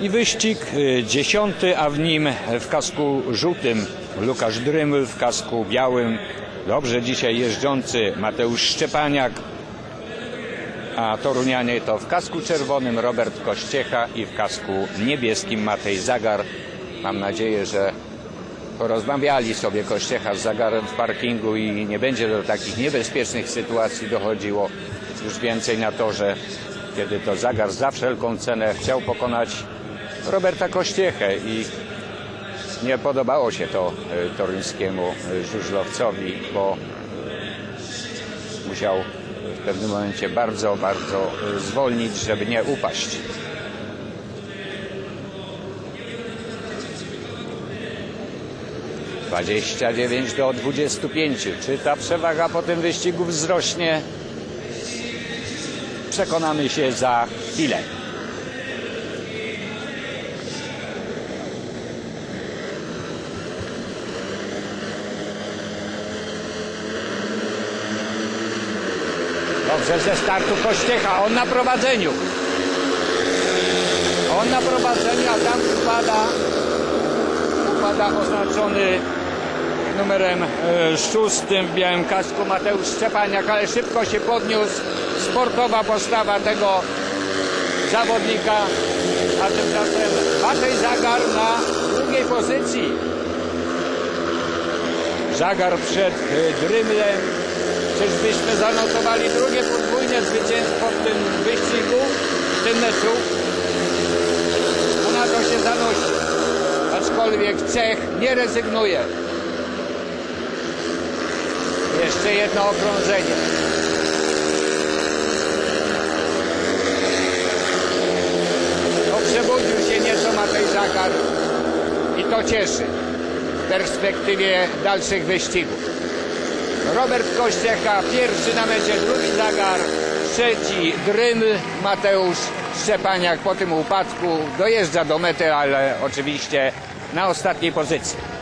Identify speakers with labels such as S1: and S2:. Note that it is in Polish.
S1: I wyścig y, dziesiąty, a w nim w kasku żółtym Łukasz Dryml, w kasku białym dobrze dzisiaj jeżdżący Mateusz Szczepaniak, a Torunianie to w kasku czerwonym Robert Kościecha i w kasku niebieskim Matej Zagar. Mam nadzieję, że porozmawiali sobie Kościecha z Zagarem w parkingu i nie będzie do takich niebezpiecznych sytuacji dochodziło już więcej na torze, kiedy to Zagar za wszelką cenę chciał pokonać Roberta Kościechę i nie podobało się to y, toruńskiemu y, żużlowcowi, bo musiał w pewnym momencie bardzo, bardzo y, zwolnić, żeby nie upaść. Dwadzieścia dziewięć do dwudziestu pięciu. Czy ta przewaga po tym wyścigu wzrośnie? Przekonamy się za chwilę. Dobrze ze startu Kościecha, on na prowadzeniu. On na prowadzeniu, a tam upada, upada oznaczony numerem e, szóstym w białym kasku Mateusz Szczepaniak, ale szybko się podniósł. Sportowa postawa tego zawodnika, a tymczasem Matej Zagar na drugiej pozycji. Zagar przed e, Drymlem. Czyżbyśmy zanotowali drugie podwójne zwycięstwo w tym wyścigu, w tym meczu? No na to się zanosi. Aczkolwiek Czech nie rezygnuje. Jeszcze jedno okrążenie. No przebudził się nieco Matej Zakar i to cieszy w perspektywie dalszych wyścigów. Robert Kościecha, pierwszy na mecie, drugi Zagar, trzeci Dryml, Mateusz Szczepaniak po tym upadku dojeżdża do mety, ale oczywiście na ostatniej pozycji.